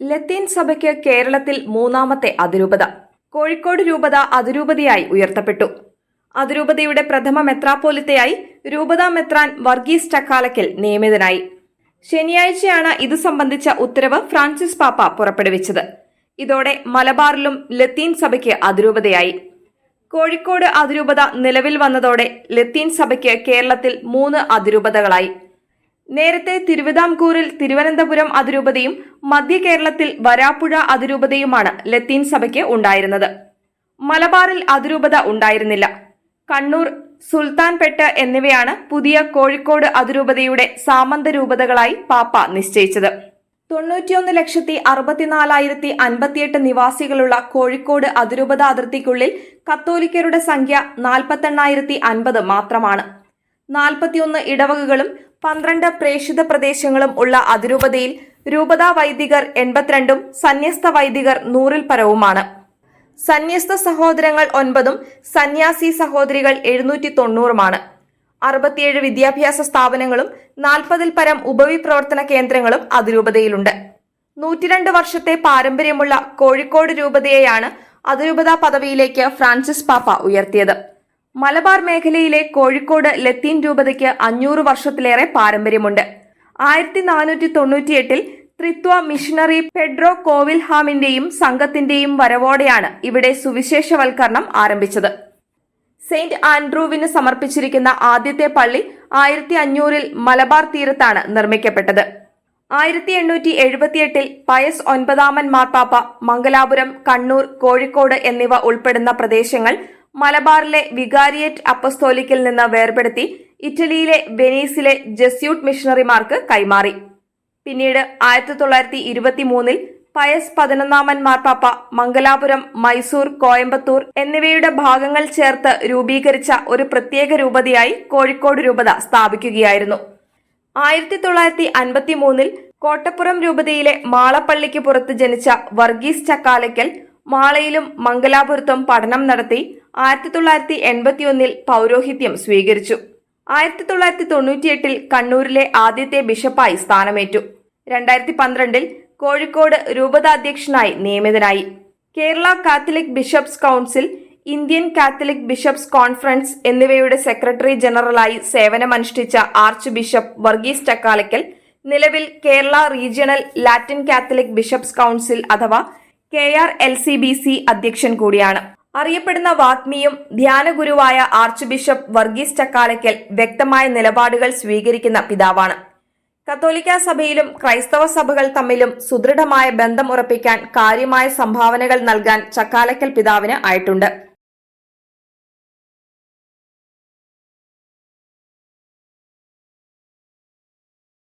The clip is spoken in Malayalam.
ലത്തീൻ സഭയ്ക്ക് കേരളത്തിൽ മൂന്നാമത്തെ അതിരൂപത. കോഴിക്കോട് രൂപത അതിരൂപതയായി ഉയർത്തപ്പെട്ടു. അതിരൂപതയുടെ പ്രഥമ മെത്രാപ്പോലിത്തയായി രൂപത മെത്രാൻ വർഗീസ് ചക്കാലക്കൽ നിയമിതനായി. ശനിയാഴ്ചയാണ് ഇത് സംബന്ധിച്ച ഉത്തരവ് ഫ്രാൻസിസ് പാപ്പ പുറപ്പെടുവിച്ചത്. ഇതോടെ മലബാറിലും ലത്തീൻ സഭയ്ക്ക് അതിരൂപതയായി. കോഴിക്കോട് അതിരൂപത നിലവിൽ വന്നതോടെ ലത്തീൻ സഭയ്ക്ക് കേരളത്തിൽ മൂന്ന് അതിരൂപതകളായി. നേരത്തെ തിരുവിതാംകൂറിൽ തിരുവനന്തപുരം അതിരൂപതയും മധ്യ കേരളത്തിൽ വരാപ്പുഴ അതിരൂപതയുമാണ് ലത്തീൻ സഭയ്ക്ക് ഉണ്ടായിരുന്നത്. മലബാറിൽ അതിരൂപത ഉണ്ടായിരുന്നില്ല. കണ്ണൂർ സുൽത്താൻപെട്ട് എന്നിവയാണ് പുതിയ കോഴിക്കോട് അതിരൂപതയുടെ സാമന്ത രൂപതകളായി പാപ്പ നിശ്ചയിച്ചത്. തൊണ്ണൂറ്റിയൊന്ന് ലക്ഷത്തി അറുപത്തിനാലായിരത്തി അൻപത്തിയെട്ട് നിവാസികളുള്ള കോഴിക്കോട് അതിരൂപത അതിർത്തിക്കുള്ളിൽ കത്തോലിക്കരുടെ സംഖ്യ നാൽപ്പത്തെണ്ണായിരത്തി അൻപത് മാത്രമാണ്. നാൽപ്പത്തിയൊന്ന് ഇടവകകളും പന്ത്രണ്ട് പ്രേക്ഷിത പ്രദേശങ്ങളും ഉള്ള അതിരൂപതയിൽ രൂപതാ വൈദികർ എൺപത്തിരണ്ടും സന്യസ്ത വൈദികർ നൂറിൽ പരവുമാണ്. സന്യസ്ത സഹോദരങ്ങൾ ഒൻപതും സന്യാസി സഹോദരികൾ എഴുന്നൂറ്റി തൊണ്ണൂറുമാണ് അറുപത്തിയേഴ് വിദ്യാഭ്യാസ സ്ഥാപനങ്ങളും നാൽപ്പതിൽ പരം ഉപവിപ്രവർത്തന കേന്ദ്രങ്ങളും അതിരൂപതയിലുണ്ട്. നൂറ്റിരണ്ട് വർഷത്തെ പാരമ്പര്യമുള്ള കോഴിക്കോട് രൂപതയെയാണ് അതിരൂപതാ പദവിയിലേക്ക് ഫ്രാൻസിസ് പാപ്പ ഉയർത്തിയത്. മലബാർ മേഖലയിലെ കോഴിക്കോട് ലത്തീൻ രൂപതയ്ക്ക് അഞ്ഞൂറ് വർഷത്തിലേറെ പാരമ്പര്യമുണ്ട്. ആയിരത്തി നാനൂറ്റി തൊണ്ണൂറ്റിയെട്ടിൽ ത്രിത്വ മിഷണറി പെഡ്രോ കോവിൽഹാമിന്റെയും സംഘത്തിന്റെയും വരവോടെയാണ് ഇവിടെ സുവിശേഷവൽക്കരണം ആരംഭിച്ചത്. സെയിന്റ് ആൻഡ്രൂവിന് സമർപ്പിച്ചിരിക്കുന്ന ആദ്യത്തെ പള്ളി ആയിരത്തി അഞ്ഞൂറിൽ മലബാർ തീരത്താണ് നിർമ്മിക്കപ്പെട്ടത്. ആയിരത്തി എണ്ണൂറ്റി എഴുപത്തിയെട്ടിൽ പയസ് ഒൻപതാമൻ മാർപ്പാപ്പ മംഗലാപുരം കണ്ണൂർ കോഴിക്കോട് എന്നിവ ഉൾപ്പെടുന്ന പ്രദേശങ്ങൾ മലബാറിലെ വികാരിയേറ്റ് അപ്പസ്തോലിക്കിൽ നിന്ന് വേർപെടുത്തി ഇറ്റലിയിലെ വെനീസിലെ ജസ്യൂട്ട് മിഷണറിമാർക്ക് കൈമാറി. പിന്നീട് ആയിരത്തി തൊള്ളായിരത്തി ഇരുപത്തി മൂന്നിൽ പയസ് പതിനൊന്നാമൻ മാർപ്പാപ്പ മംഗലാപുരം മൈസൂർ കോയമ്പത്തൂർ എന്നിവയുടെ ഭാഗങ്ങൾ ചേർത്ത് രൂപീകരിച്ച ഒരു പ്രത്യേക രൂപതയായി കോഴിക്കോട് രൂപത സ്ഥാപിക്കുകയായിരുന്നു. ആയിരത്തി തൊള്ളായിരത്തി അൻപത്തി മൂന്നിൽ കോട്ടപ്പുറം രൂപതയിലെ മാളപ്പള്ളിക്ക് പുറത്ത് ജനിച്ച വർഗീസ് ചക്കാലയ്ക്കൽ മാളയിലും മംഗലാപുരത്തും പഠനം നടത്തി ആയിരത്തി തൊള്ളായിരത്തി എൺപത്തിയൊന്നിൽ പൗരോഹിത്യം സ്വീകരിച്ചു. ആയിരത്തി തൊള്ളായിരത്തി തൊണ്ണൂറ്റിയെട്ടിൽ കണ്ണൂരിലെ ആദ്യത്തെ ബിഷപ്പായി സ്ഥാനമേറ്റു. രണ്ടായിരത്തി പന്ത്രണ്ടിൽ കോഴിക്കോട് രൂപതാധ്യക്ഷനായി നിയമിതനായി. Kerala Catholic bishops council Indian Catholic bishops conference എന്നിവയുടെ സെക്രട്ടറി ജനറലായി സേവനമനുഷ്ഠിച്ച ആർച്ച് ബിഷപ്പ് വർഗീസ് ചക്കാലക്കൽ നിലവിൽ Kerala regional Latin Catholic bishops council അഥവാ K R L C B C അധ്യക്ഷൻ കൂടിയാണ്. അറിയപ്പെടുന്ന വാഗ്മിയും ധ്യാനഗുരുവായ ആർച്ച് ബിഷപ്പ് വർഗീസ് ചക്കാലയ്ക്കൽ വ്യക്തമായ നിലപാടുകൾ സ്വീകരിക്കുന്ന പിതാവാണ്. കത്തോലിക്ക സഭയിലും ക്രൈസ്തവ സഭകൾ തമ്മിലും സുദൃഢമായ ബന്ധം ഉറപ്പിക്കാൻ കാര്യമായ സംഭാവനകൾ നൽകാൻ ചക്കാലക്കൽ പിതാവിന് ആയിട്ടുണ്ട്.